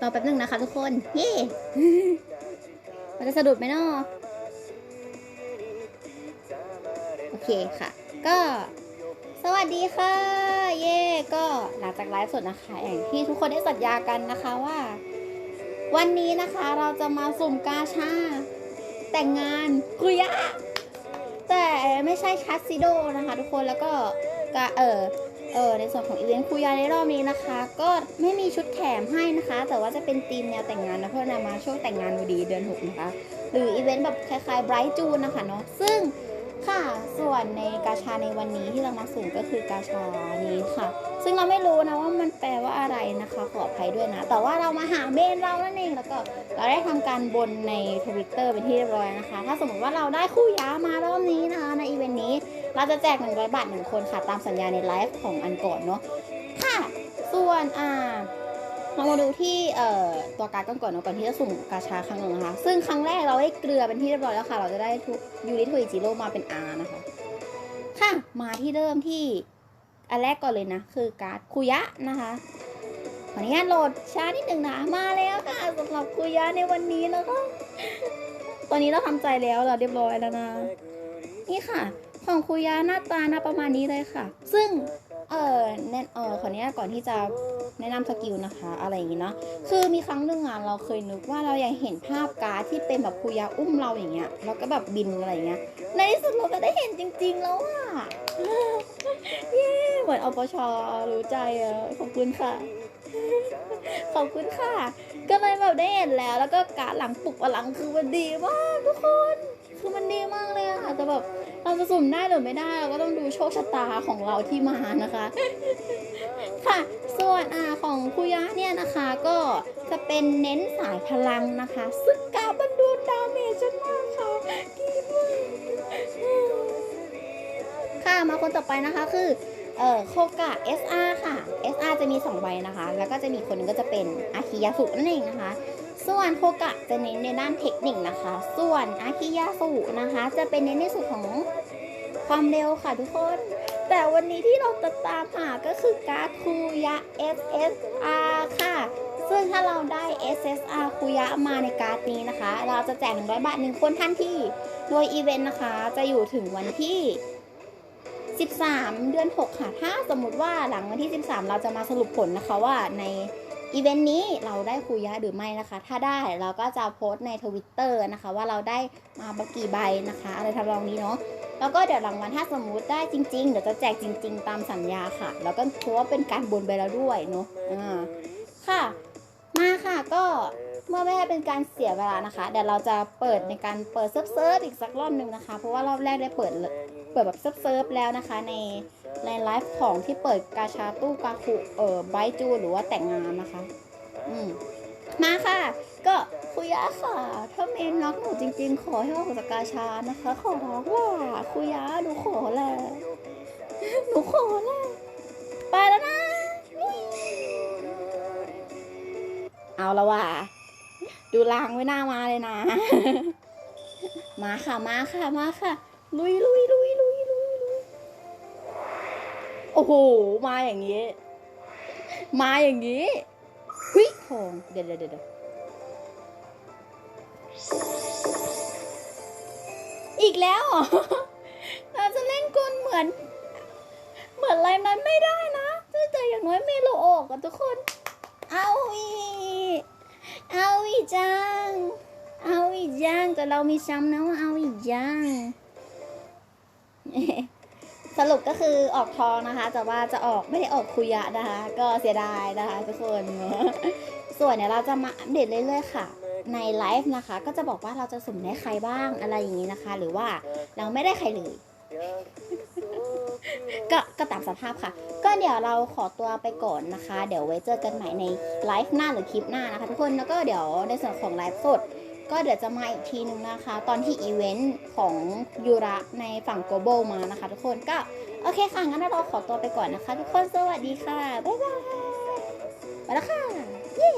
รอแป๊บนึงนะคะทุกคนเย่มันจะสะดุดไหมเนาะโอเคค่ะ ก็สวัสดีค่ะ เย่ก็หลังจากไลฟ์สดนะคะอย่างที่ทุกคนได้สัญญากันนะคะว่า วันนี้นะคะเราจะมาสุ่มกาชา แต่งงานกุยะแต่ไม่ใช่คัสซิโดนะคะ ทุกคนแล้วก็กาเออ เออในส่วนของอีเวนต์คุยาในรอบนี้นะคะ ก็ไม่มีชุดแถมให้นะคะ แต่ว่าจะเป็นธีมแนวแต่งงานนะเพราะนำมาช่วงแต่งงานพอดีเดือนหกนะคะ หรืออีเวนต์แบบคล้ายๆไบรท์จูนนะคะเนาะซึ่งค่ะ ส่วนในกาชาในวันนี้ที่เรามาสุ่มก็คือกาชานี้ค่ะ ซึ่งเราไม่รู้นะว่ามันแปลว่าอะไรนะคะ ขออภัยด้วยนะ แต่ว่าเรามาหาเมนเรานั่นเองแล้วก็เราได้ทำการบนในทวิตเตอร์เป็นที่เรียบร้อยนะคะ ถ้าสมมติว่าเราได้คู่ย้ามารอบนี้นะคะในอีเวนต์นี้ เราจะแจก 100 บาทหนึ่งคนค่ะ ตามสัญญาในไลฟ์ของอันก่อนเนาะ ค่ะ ส่วนอ่าเรามาดูที่เอ่อตัวการ์ดกันก่อนเนาะก่อนที่จะสุ่มกาชาครั้งหนึ่งนะคะ ซึ่งครั้งแรกเราได้เกลือเป็นที่เรียบร้อยแล้วค่ะ เราจะได้ทุยูริทวิจิโร่มาเป็น R นะคะ ค่ะ มาที่เริ่มที่อันแรกก่อนเลยนะ คือการ์ดคุยะนะคะขออนุญาตโหลดช้านิดหนึ่งนะ มาแล้วค่ะสำหรับคุยะในวันนี้นะคะ ตอนนี้เราทำใจแล้วเราเรียบร้อยแล้วนะ นี่ค่ะ ของคุยะหน้าตาหน้าประมาณนี้เลยค่ะ ซึ่งเออแน่นเออขออนุญาตก่อนที่จะแนะนำสกิลนะคะ อะไรอย่างงี้เนาะคือมีครั้งหนึ่งอะเราเคยนึกว่าเราอยากเห็นภาพการ์ดที่เป็นแบบคุยะอุ้มเราอย่างเงี้ยแล้วก็แบบบินอะไรอย่างเงี้ยในที่สุดเราก็ได้เห็นจริง ๆ แล้วอะเย้เหมือนอปชรู้ใจอะขอบคุณค่ะขอบคุณค่ะ ก็เลยแบบได้เห็นแล้ว แล้วก็การหลังปลุกพลังคือมันดีมากทุกคน คือมันดีมากเลยอะแต่แบบ เราจะสุ่มได้หรือไม่ได้เราก็ต้องดูโชคชะตาของเราที่มานะคะ ค่ะ ส่วนอ่าของคุยะเนี่ยนะคะก็จะเป็นเน้นสายพลังนะคะซึ่งการบรรดูดาเมจฉันมากค่ะดีมากค่ะมาคนต่อไปนะคะคือเอ่อโคกะ SR ค่ะ SR จะมี 2 ใบนะคะ แล้วก็จะมีคนหนึงก็จะเป็นอาคิยาสุนั่นเองนะคะ ส่วนโคกะจะเน้นในด้านเทคนิคนะคะ ส่วนอาคิยาสุนะคะ จะเป็นเน้นในส่วนของความเร็วค่ะทุกคน แต่วันนี้ที่เราจะตามหาก็คือการ์ดคูยะ SSR ค่ะ ซึ่งถ้าเราได้ SSR คูยะมาในการ์ดนี้นะคะ เราจะแจก100 บาทหนึ่งคนทันทีโดยอีเวนต์นะคะ จะอยู่ถึงวันที่ 13 เดือน 6 ค่ะ ถ้าสมมุติว่าหลังวันที่ 13 เราจะมาสรุปผลนะคะว่าใน อีเวนต์นี้เราได้คุยะหรือไม่นะคะ ถ้าได้เราก็จะโพสต์ในทวิตเตอร์นะคะ ว่าเราได้มาบกี่ใบนะคะ อะไรทำนองนี้เนาะแล้วก็เดี๋ยวรางวัลถ้าสมมุติได้จริงๆเดี๋ยวจะแจกจริง ๆ ตามสัญญาค่ะ แล้วก็เพราะว่าเป็นการบนไปแล้วด้วยเนาะอ่าค่ะ มาค่ะก็เมื่อไม่ให้เป็นการเสียเวลานะคะเดี๋ยวเราจะเปิดในการเปิดเซิร์ฟเซิร์ฟอีกสักรอบหนึ่งนะคะ เพราะว่ารอบแรกได้เปิดเลยเปิดแบบเซิร์ฟเซิร์ฟแล้วนะคะใน ในไลฟ์ของที่เปิดกาชาตู้กาคุเอ่อไบจูหรือว่าแต่งงานนะคะ อืมมาค่ะ ก็คุยะค่ะ ถ้าเมนรักหนูจริง ๆ ขอให้ออกจากกาชานะคะ ขอร้องล่ะคุยะหนูขอแหละหนูขอแหละไปแล้วนะ เอาละว่ะดูลางไว้หน้ามาเลยนะ มาค่ะมาค่ะมาค่ะ ลุยลุยลุยลุย โอ้โห มาอย่างนี้ มาอย่างนี้หุยทองเดี๋ยวเดี๋ยวเดี๋ยวอีกแล้วเราจะเล่นกลเหมือน เหมือนอะไรมันไม่ได้นะแต่อย่างน้อยเมโลออกอะทุกคน เอาอีเอาอีจัง เอาอีจังแต่เรามีซ้ำนะว่าเอาอีจัง สรุปก็คือออกทองนะคะ แต่ว่าจะออกไม่ได้ออกคุยะนะคะ ก็เสียดายนะคะทุกคน ส่วนเนี่ยเราจะมาอัปเดตเรื่อยๆค่ะ ในไลฟ์นะคะ ก็จะบอกว่าเราจะสุ่มได้ใครบ้างอะไรอย่างนี้นะคะ หรือว่าเราไม่ได้ใครเลยก็ก็ตามสภาพค่ะ ก็เดี๋ยวเราขอตัวไปก่อนนะคะ เดี๋ยวไว้เจอกันใหม่ในไลฟ์หน้าหรือคลิปหน้านะคะทุกคนแล้วก็เดี๋ยวในส่วนของไลฟ์สด ก็เดี๋ยวจะมาอีกทีนึงนะคะ ตอนที่อีเวนต์ของยูระในฝั่งโกลบอลมานะคะ ทุกคนก็โอเคค่ะ งั้นเราขอตัวไปก่อนนะคะ ทุกคนสวัสดีค่ะ บ๊ายบายไปแล้วค่ะ เย้